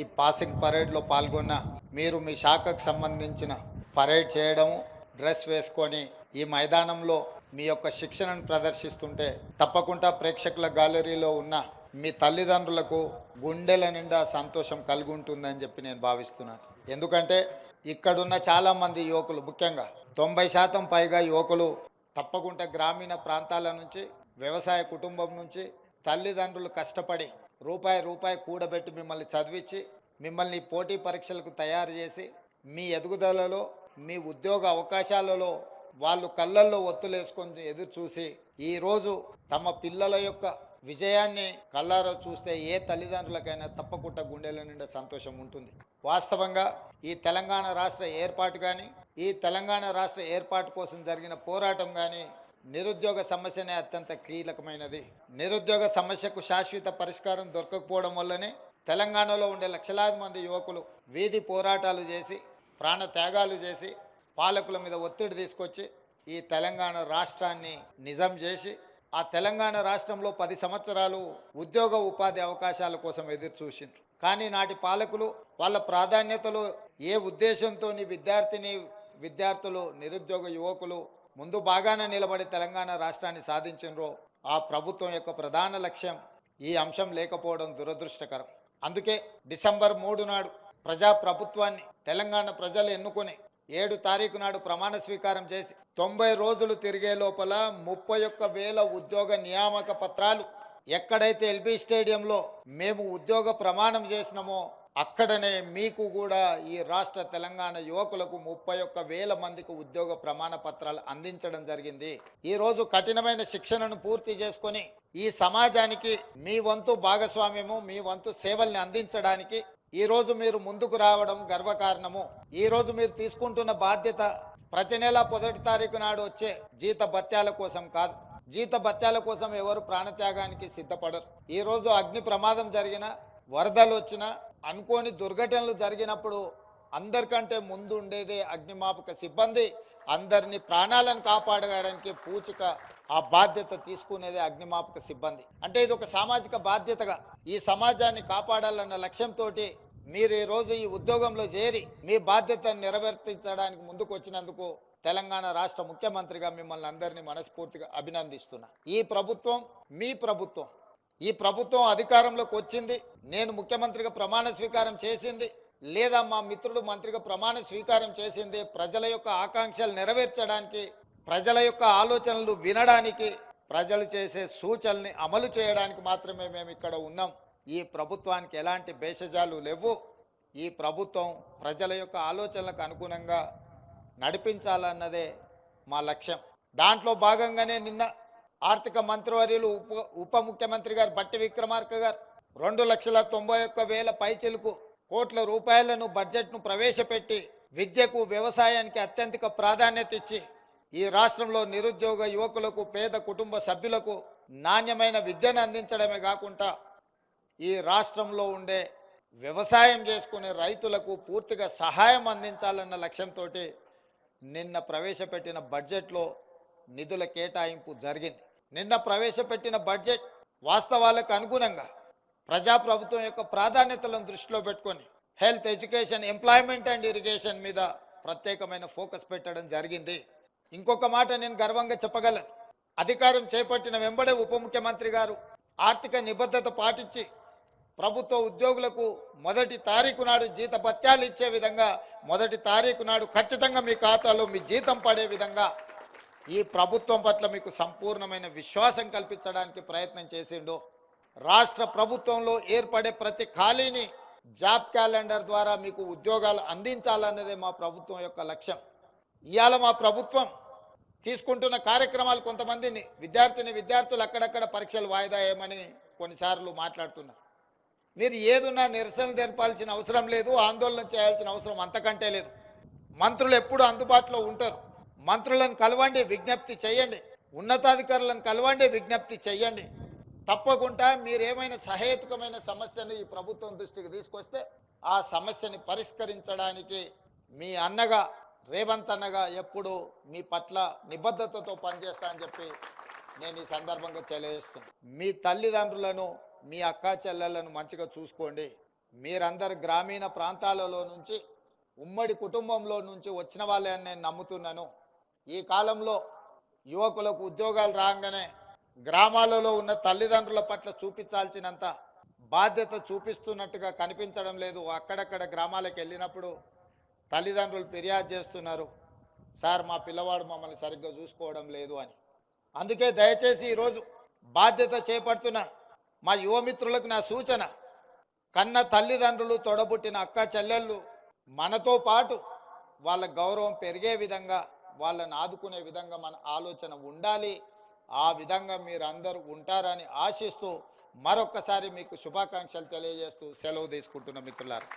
ఈ పాసింగ్ పరేడ్లో పాల్గొన్న మీరు మీ శాఖకు సంబంధించిన పరేడ్ చేయడము డ్రెస్ వేసుకొని ఈ మైదానంలో మీ యొక్క శిక్షణను ప్రదర్శిస్తుంటే తప్పకుండా ప్రేక్షకుల గ్యాలరీలో ఉన్న మీ తల్లిదండ్రులకు గుండెల నిండా సంతోషం కలిగి ఉంటుందని చెప్పి నేను భావిస్తున్నాను. ఎందుకంటే ఇక్కడున్న చాలామంది యువకులు ముఖ్యంగా తొంభై శాతం పైగా యువకులు తప్పకుండా గ్రామీణ ప్రాంతాల నుంచి వ్యవసాయ కుటుంబం నుంచి తల్లిదండ్రులు కష్టపడి రూపాయి రూపాయి కూడబెట్టి మిమ్మల్ని చదివించి మిమ్మల్ని పోటీ పరీక్షలకు తయారు చేసి మీ ఎదుగుదలలో మీ ఉద్యోగ అవకాశాలలో వాళ్ళు కళ్ళల్లో ఒత్తులేసుకొని ఎదురు చూసి ఈరోజు తమ పిల్లల యొక్క విజయాన్ని కళ్ళారా చూస్తే ఏ తల్లిదండ్రులకైనా తప్పకుండా గుండెల నిండా సంతోషం ఉంటుంది. వాస్తవంగా ఈ తెలంగాణ రాష్ట్ర ఏర్పాటు కానీ ఈ తెలంగాణ రాష్ట్ర ఏర్పాటు కోసం జరిగిన పోరాటం కానీ నిరుద్యోగ సమస్యనే అత్యంత కీలకమైనది. నిరుద్యోగ సమస్యకు శాశ్వత పరిష్కారం దొరకకపోవడం వల్లనే తెలంగాణలో ఉండే లక్షలాది మంది యువకులు వీధి పోరాటాలు చేసి ప్రాణ త్యాగాలు చేసి పాలకుల మీద ఒత్తిడి తీసుకొచ్చి ఈ తెలంగాణ రాష్ట్రాన్ని నిజం చేసి ఆ తెలంగాణ రాష్ట్రంలో పది సంవత్సరాలు ఉద్యోగ ఉపాధి అవకాశాల కోసం ఎదురు చూసిండ్రు. కానీ నాటి పాలకులు వాళ్ళ ప్రాధాన్యతలు ఏ ఉద్దేశంతో నీ విద్యార్థిని విద్యార్థులు నిరుద్యోగ యువకులు ముందు బాగానే నిలబడి తెలంగాణ రాష్ట్రాన్ని సాధించినరో. ఆ ప్రభుత్వం యొక్క ప్రధాన లక్ష్యం ఈ అంశం లేకపోవడం దురదృష్టకరం. అందుకే డిసెంబర్ మూడు నాడు ప్రజా ప్రభుత్వాన్ని తెలంగాణ ప్రజలు ఎన్నుకొని ఏడు తారీఖు నాడు ప్రమాణ స్వీకారం చేసి తొంభై రోజులు తిరిగే లోపల ముప్పై ఒక్క వేల ఉద్యోగ నియామక పత్రాలు ఎక్కడైతే ఎల్బీ స్టేడియంలో మేము ఉద్యోగ ప్రమాణం చేసినామో అక్కడనే మీకు కూడా ఈ రాష్ట్ర తెలంగాణ యువకులకు ముప్పై ఒక్క వేల మందికి ఉద్యోగ ప్రమాణ పత్రాలు అందించడం జరిగింది. ఈరోజు కఠినమైన శిక్షణను పూర్తి చేసుకొని ఈ సమాజానికి మీ వంతు భాగస్వామ్యము మీ వంతు సేవల్ని అందించడానికి ఈ రోజు మీరు ముందుకు రావడం గర్వకారణము. ఈ రోజు మీరు తీసుకుంటున్న బాధ్యత ప్రతి నెల మొదటి తారీఖు నాడు వచ్చే జీత భత్యాల కోసం కాదు. జీత భత్యాల కోసం ఎవరు ప్రాణత్యాగానికి సిద్ధపడరు. ఈ రోజు అగ్ని ప్రమాదం జరిగిన వరదలు వచ్చిన అనుకోని దుర్ఘటనలు జరిగినప్పుడు అందరికంటే ముందు ఉండేదే అగ్నిమాపక సిబ్బంది. అందరినీ ప్రాణాలను కాపాడడానికి పూచిక ఆ బాధ్యత తీసుకునేదే అగ్నిమాపక సిబ్బంది. అంటే ఇది ఒక సామాజిక బాధ్యతగా. ఈ సమాజాన్ని కాపాడాలన్న లక్ష్యంతో మీరు ఈరోజు ఈ ఉద్యోగంలో చేరి మీ బాధ్యతను నెరవేర్తించడానికి ముందుకు వచ్చినందుకు తెలంగాణ రాష్ట్ర ముఖ్యమంత్రిగా మిమ్మల్ని అందరినీ మనస్ఫూర్తిగా అభినందిస్తున్నా. ఈ ప్రభుత్వం మీ ప్రభుత్వం. ఈ ప్రభుత్వం అధికారంలోకి వచ్చింది. నేను ముఖ్యమంత్రిగా ప్రమాణ స్వీకారం చేసింది. లేదా మా మిత్రుడు మంత్రిగా ప్రమాణ స్వీకారం చేసింది. ప్రజల యొక్క ఆకాంక్షలు నెరవేర్చడానికి ప్రజల యొక్క ఆలోచనలు వినడానికి ప్రజలు చేసే సూచనల్ని అమలు చేయడానికి మాత్రమే మేము ఇక్కడ ఉన్నాం. ఈ ప్రభుత్వానికి ఎలాంటి భేషజాలు లేవు. ఈ ప్రభుత్వం ప్రజల యొక్క ఆలోచనలకు అనుగుణంగా నడిపించాలన్నదే మా లక్ష్యం. దాంట్లో భాగంగానే నిన్న ఆర్థిక మంత్రివర్యులు ఉప ఉప ముఖ్యమంత్రి గారు బట్టి విక్రమార్క గారు. రెండు లక్షల తొంభై ఒక్క వేల పైచెలకు కోట్ల రూపాయలను బడ్జెట్ను ప్రవేశపెట్టి విద్యకు వ్యవసాయానికి అత్యంతిక ప్రాధాన్యత ఇచ్చి ఈ రాష్ట్రంలో నిరుద్యోగ యువకులకు పేద కుటుంబ సభ్యులకు నాణ్యమైన విద్యను అందించడమే కాకుండా ఈ రాష్ట్రంలో ఉండే వ్యవసాయం చేసుకునే రైతులకు పూర్తిగా సహాయం అందించాలన్న లక్ష్యంతో నిన్న ప్రవేశపెట్టిన బడ్జెట్లో నిధుల కేటాయింపు జరిగింది. నిన్న ప్రవేశపెట్టిన బడ్జెట్ వాస్తవాలకు అనుగుణంగా ప్రజాప్రభుత్వం యొక్క ప్రాధాన్యతలను దృష్టిలో పెట్టుకొని health education employment and irrigation మీద ప్రత్యేకమైన ఫోకస్ పెట్టడం జరిగింది. ఇంకొక మాట నేను గర్వంగా చెప్పగలను. అధికారం చేపట్టిన వెంబడే ఉప ముఖ్యమంత్రి గారు ఆర్థిక నిబద్ధత పాటించి ప్రభుత్వ ఉద్యోగులకు మొదటి తారీఖు నాడు జీత భత్యాలు ఇచ్చే విధంగా మొదటి తారీఖు నాడు ఖచ్చితంగా మీ ఖాతాలో మీ జీతం పడే విధంగా ఈ ప్రభుత్వం పట్ల మీకు సంపూర్ణమైన విశ్వాసం కల్పించడానికి ప్రయత్నం చేసిండు. రాష్ట్ర ప్రభుత్వంలో ఏర్పడే ప్రతి ఖాళీని జాబ్ క్యాలెండర్ ద్వారా మీకు ఉద్యోగాలు అందించాలన్నదే మా ప్రభుత్వం యొక్క లక్ష్యం. ఇవాళ మా ప్రభుత్వం తీసుకుంటున్న కార్యక్రమాలు కొంతమందిని విద్యార్థిని విద్యార్థులు అక్కడక్కడ పరీక్షలు వాయిదా వేయమని కొన్నిసార్లు మాట్లాడుతున్నారు మీరు ఏదున్నా నిరసన తెలపాల్సిన అవసరం లేదు ఆందోళన చేయాల్సిన అవసరం అంతకంటే లేదు. మంత్రులు ఎప్పుడు అందుబాటులో ఉంటారు. మంత్రులను కలవండి విజ్ఞప్తి చేయండి. ఉన్నతాధికారులను కలవండి విజ్ఞప్తి చేయండి. తప్పకుండా మీరేమైనా సహేతుకమైన సమస్యను ఈ ప్రభుత్వం దృష్టికి తీసుకొస్తే ఆ సమస్యని పరిష్కరించడానికి మీ అన్నగా రేవంత్ అన్నగా ఎప్పుడు మీ పట్ల నిబద్ధతతో పనిచేస్తా అని చెప్పి నేను ఈ సందర్భంగా తెలియజేస్తున్నాను. మీ తల్లిదండ్రులను మీ అక్కా చెల్లెలను మంచిగా చూసుకోండి. మీరందరు గ్రామీణ ప్రాంతాలలో నుంచి ఉమ్మడి కుటుంబంలో నుంచి వచ్చిన వాళ్ళే నేను నమ్ముతున్నాను. ఈ కాలంలో యువకులకు ఉద్యోగాలు రాగానే గ్రామాలలో ఉన్న తల్లిదండ్రుల పట్ల చూపించాల్సినంత బాధ్యత చూపిస్తున్నట్టుగా కనిపించడం లేదు. అక్కడక్కడ గ్రామాలకు వెళ్ళినప్పుడు తల్లిదండ్రులు ఫిర్యాదు చేస్తున్నారు. సార్ మా పిల్లవాడు మమ్మల్ని సరిగ్గా చూసుకోవడం లేదు అని. అందుకే దయచేసి ఈరోజు బాధ్యత చేపడుతున్న మా యువమిత్రులకు నా సూచన కన్న తల్లిదండ్రులు తొడబుట్టిన అక్క చెల్లెళ్ళు మనతో పాటు వాళ్ళ గౌరవం పెరిగే విధంగా వాళ్ళని ఆదుకునే విధంగా మన ఆలోచన ఉండాలి. ఆ విధంగా మీరు అందరూ ఉంటారని ఆశిస్తూ మరొక్కసారి మీకు శుభాకాంక్షలు తెలియజేస్తూ సెలవు తీసుకుంటున్న మిత్రులారు.